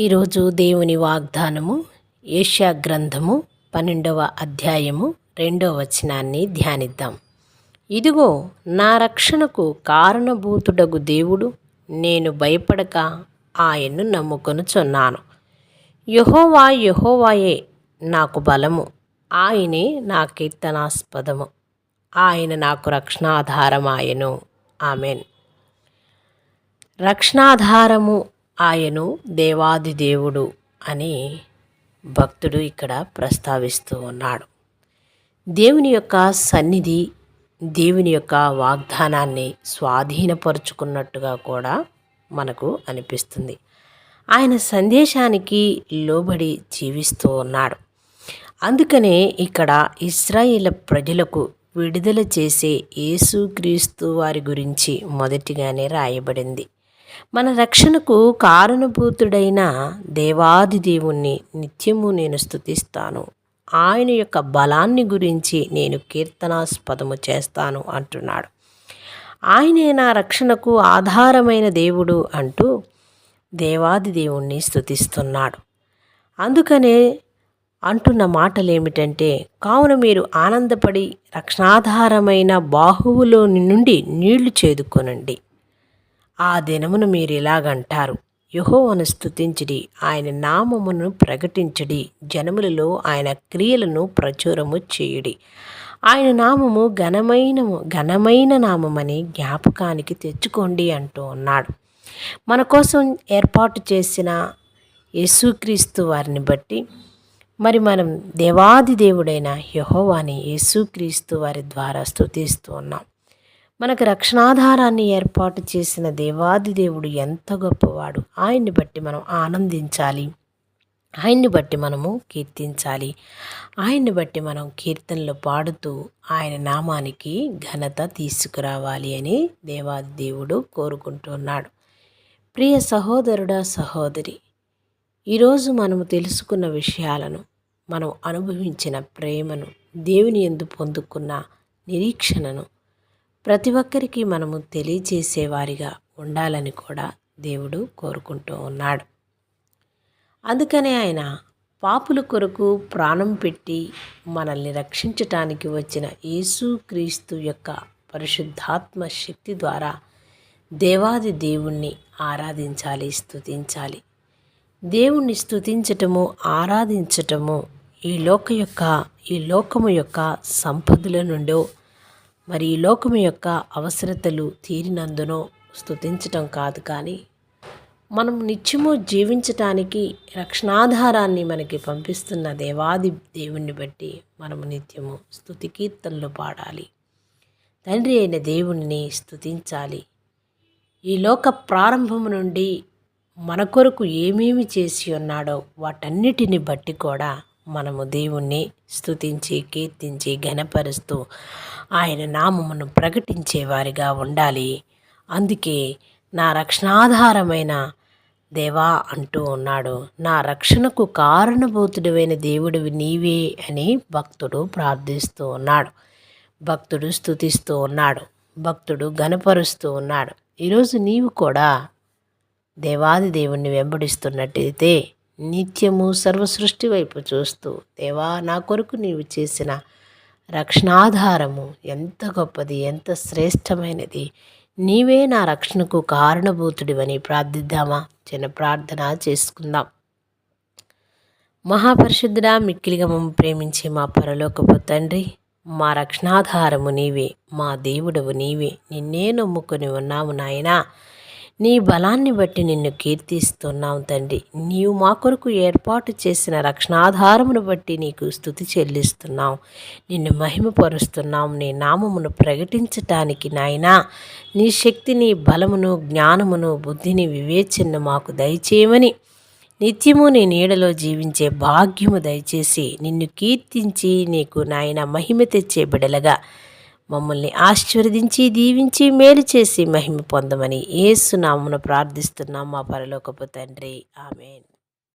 ఈరోజు దేవుని వాగ్దానము ఏష్యా గ్రంథము పన్నెండవ అధ్యాయము రెండవ వచనాన్ని ధ్యానిద్దాం. ఇదిగో నా రక్షణకు కారణభూతుడగు దేవుడు నేను భయపడక ఆయన్ను నమ్ముకొనుచున్నాను. యహోవా యహోవాయే నాకు బలము ఆయనే నా కీర్తనాస్పదము ఆయన నాకు రక్షణాధారమాయను. ఆమెన్. రక్షణాధారము ఆయను దేవాది దేవుడు అని భక్తుడు ఇక్కడ ప్రస్తావిస్తూ ఉన్నాడు. దేవుని యొక్క సన్నిధి దేవుని యొక్క వాగ్దానాన్ని స్వాధీనపరుచుకున్నట్టుగా కూడా మనకు అనిపిస్తుంది. ఆయన సందేశానికి లోబడి జీవిస్తూ ఉన్నాడు. అందుకనే ఇక్కడ ఇస్రాయేల్ ప్రజలకు విడుదల చేసే యేసుక్రీస్తు వారి గురించి మొదటిగానే రాయబడింది. మన రక్షణకు కారణభూతుడైన దేవాది దేవుణ్ణి నిత్యము నేను స్థుతిస్తాను ఆయన యొక్క బలాన్ని గురించి నేను కీర్తనాస్పదము చేస్తాను అంటున్నాడు. ఆయనే నా రక్షణకు ఆధారమైన దేవుడు అంటూ దేవాది దేవుణ్ణి స్థుతిస్తున్నాడు అందుకనే అంటున్న మాటలు ఏమిటంటే కావున మీరు ఆనందపడి రక్షణాధారమైన బాహువులో నుండి నీళ్ళు చేదుకొనండి. ఆ దినమును మీరు ఇలాగంటారు యహోవను స్థుతించడి ఆయన నామమును ప్రకటించడి జనములలో ఆయన క్రియలను ప్రచురము చేయుడి. ఆయన నామము ఘనమైన ఘనమైన నామమని జ్ఞాపకానికి తెచ్చుకోండి అంటూ ఉన్నాడు. మన కోసం ఏర్పాటు చేసిన యేసుక్రీస్తు వారిని బట్టి మరి మనం దేవాది దేవుడైన యహోవాని యేసుక్రీస్తు వారి ద్వారా స్థుతిస్తూ ఉన్నాం. మనకు రక్షణాధారాన్ని ఏర్పాటు చేసిన దేవాది దేవుడు ఎంత గొప్పవాడు. ఆయన్ని బట్టి మనం ఆనందించాలి. ఆయన్ని బట్టి మనము కీర్తించాలి. ఆయన్ని బట్టి మనం కీర్తనలు పాడుతూ ఆయన నామానికి ఘనత తీసుకురావాలి అని దేవాది దేవుడు కోరుకుంటున్నాడు ప్రియ సహోదరుడా సహోదరి ఈరోజు మనము తెలుసుకున్న విషయాలను మనం అనుభవించిన ప్రేమను దేవుని ఎందు పొందుకున్న నిరీక్షణను ప్రతి ఒక్కరికి మనము తెలియజేసేవారిగా ఉండాలని కూడా దేవుడు కోరుకుంటూ ఉన్నాడు. అందుకనే ఆయన పాపుల కొరకు ప్రాణం పెట్టి మనల్ని రక్షించటానికి వచ్చిన యేసుక్రీస్తు యొక్క పరిశుద్ధాత్మ శక్తి ద్వారా దేవాది దేవుణ్ణి ఆరాధించాలి స్థుతించాలి దేవుణ్ణి స్థుతించటము ఆరాధించటము ఈ లోక యొక్క ఈ లోకము యొక్క సంపదల నుండో మరి ఈ లోకము యొక్క అవసరతలు తీరినందునో స్థుతించటం కాదు కానీ మనం నిత్యము జీవించటానికి రక్షణాధారాన్ని మనకి పంపిస్తున్న దేవాది దేవుణ్ణి బట్టి మనము నిత్యము స్థుతి కీర్తనలు పాడాలి. తండ్రి అయిన దేవుణ్ణి స్థుతించాలి ఈ లోక ప్రారంభము నుండి మన కొరకు ఏమేమి చేసి ఉన్నాడో వాటన్నిటిని బట్టి కూడా మనము దేవుణ్ణి స్థుతించి కీర్తించి ఘనపరుస్తూ ఆయన నామమును ప్రకటించేవారిగా ఉండాలి. అందుకే నా రక్షణాధారమైన దేవా అంటూ ఉన్నాడు. నా రక్షణకు కారణభూతుడైన దేవుడు నీవే అని భక్తుడు ప్రార్థిస్తూ ఉన్నాడు. భక్తుడు స్థుతిస్తూ ఉన్నాడు. భక్తుడు గనపరుస్తూ ఉన్నాడు. ఈరోజు నీవు కూడా దేవాది దేవుణ్ణి వెంబడిస్తున్నట్టయితే నిత్యము సర్వసృష్టి వైపు చూస్తూ దేవా నా కొరకు నీవు చేసిన రక్షణాధారము ఎంత గొప్పది ఎంత శ్రేష్టమైనది. నీవే నా రక్షణకు కారణభూతుడివని ప్రార్థిద్దామా? చిన్న ప్రార్థన చేసుకుందాం. మహాపరిశుద్ధుడా మిక్కిలిగా మమ్మ ప్రేమించి మా పరలోకపు తండ్రి మా రక్షణాధారము నీవే మా దేవుడవు నీవే. నిన్నే నమ్ముకొని ఉన్నాము నాయనా. నీ బలాన్ని బట్టి నిన్ను కీర్తిస్తున్నాం తండ్రి. నీవు మా కొరకు ఏర్పాటు చేసిన రక్షణాధారమును బట్టి నీకు స్థుతి చెల్లిస్తున్నాం. నిన్ను మహిమపరుస్తున్నాం. నీ నామమును ప్రకటించటానికి నాయనా నీ శక్తిని బలమును జ్ఞానమును బుద్ధిని వివేచనను మాకు దయచేయమని నిత్యము నీ నీడలో జీవించే భాగ్యము దయచేసి నిన్ను కీర్తించి నీకు నాయన మహిమ తెచ్చే బిడలగా మమ్మల్ని ఆశీర్వదించి దీవించి మేలు చేసి మహిమ పొందమని ఏసునామును ప్రార్థిస్తున్నాం మా పరలోకపు తండ్రి. ఆమెన్.